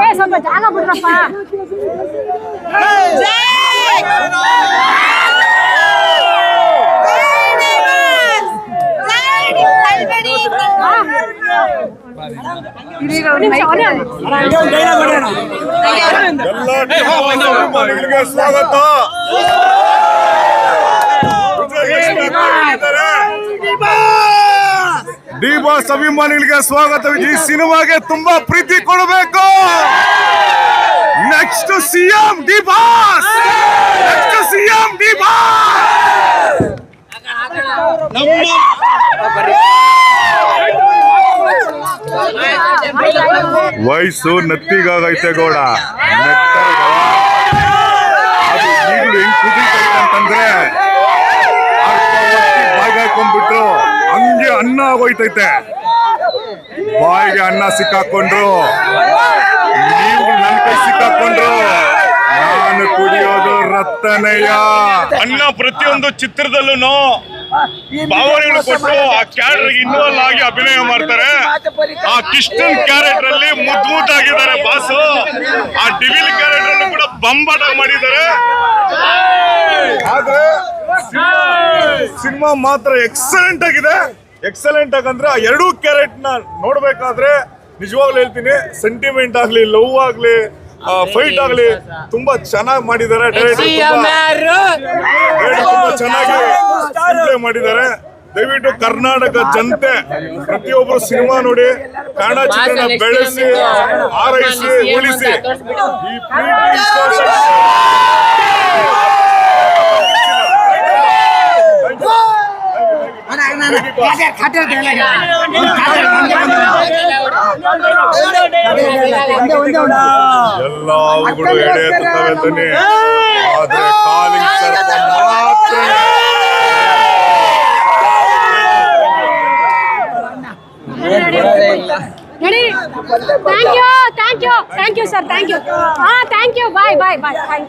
ಏ ಸ್ವಲ್ಪ ಜಾಗ ಬಿಡ್ರಪ್ಪ ನಿಮಿಷ, ಅವನೇ ಅವ್ನು. ಎಲ್ಲ ಅಭಿಮಾನಿಗಳಿಗೆ ಸ್ವಾಗತ ಡಿ ಬಾಸ್ ಅಭಿಮಾನಿಗಳಿಗೆ ಸ್ವಾಗತ ಈ ಸಿನಿಮಾಗೆ ತುಂಬಾ ಪ್ರೀತಿ ಕೊಡಬೇಕು. Next CM D boss next CM D boss ವಯಸ್ಸು ನತ್ತಿಗಾಗೈತೆ ಗೌಡ. ನೆಟ್ಟಗ. ಆಗೋಯ್ತೈತೆ ಬಾಯಿಗೆ ಅನ್ನ ಸಿಕ್ಕಾಕೊಂಡ್ರು. ನೀವು ನನ್ ಕೈ ಸಿಕ್ಕಾಕೊಂಡ್ರು. ನಾನು ಕುಡಿಯೋದು ರತ್ತನಯ್ಯ ಅನ್ನ ಪ್ರತಿಯೊಂದು ಚಿತ್ರದಲ್ಲೂ ಭಾವನೆಗಳು ಕೊಟ್ಟು ಆ ಕ್ಯಾರೆಕ್ಟರ್ ಇನ್ವಾಲ್ವ್ ಆಗಿ ಅಭಿನಯ ಮಾಡ್ತಾರೆ. ಆ ಕಿಷ್ಟನ್ ಕ್ಯಾರೆಕ್ಟರ್ ಅಲ್ಲಿ ಮುದ್ ಆಗಿದ್ದಾರೆ ಬಾಸು. ಆ ಡಿವಿಲ್ ಕ್ಯಾರೆಕ್ಟರ್ ಅಲ್ಲೂ ಕೂಡ ಬಂಬಾಟ ಮಾಡಿದ್ದಾರೆ. ಆದ್ರೆ ಸಿನಿಮಾ ಮಾತ್ರ ಎಕ್ಸಲೆಂಟ್ ಆಗಿದೆ. ಎಕ್ಸಲೆಂಟ್ ಆಗಂದ್ರೆ ಆ ಎರಡೂ ಕ್ಯಾರೆಟ್ನ ನೋಡ್ಬೇಕಾದ್ರೆ ನಿಜವಾಗ್ಲೂ ಹೇಳ್ತೀನಿ ಸೆಂಟಿಮೆಂಟ್ ಆಗ್ಲಿ ಲವ್ ಆಗ್ಲಿ ಫೈಟ್ ಆಗ್ಲಿ ತುಂಬಾ ಚೆನ್ನಾಗಿ ಮಾಡಿದ್ದಾರೆ. ಚೆನ್ನಾಗಿ ಮಾಡಿದ್ದಾರೆ. ದಯವಿಟ್ಟು ಕರ್ನಾಟಕ ಜನತೆ ಪ್ರತಿಯೊಬ್ಬರು ಸಿನಿಮಾ ನೋಡಿ ಕನ್ನಡ ಚಿತ್ರನ ಬೆಳೆಸಿ ಆರೈಸಿ ಉಳಿಸಿ. ಈ ಪ್ರೀತಿ ವಿಶ್ವಾಸ ಎಲ್ಲ ಅವುಗಳು ಎಡೆ ಎತ್ತುತ್ತವೆ ತಾನೆ ಆದ್ರೆ ಕಾಲಿಂಗ್ ಮಾತ್ರ thank you thank you thank you sir thank you ಹಾ thank you bye bye bye bye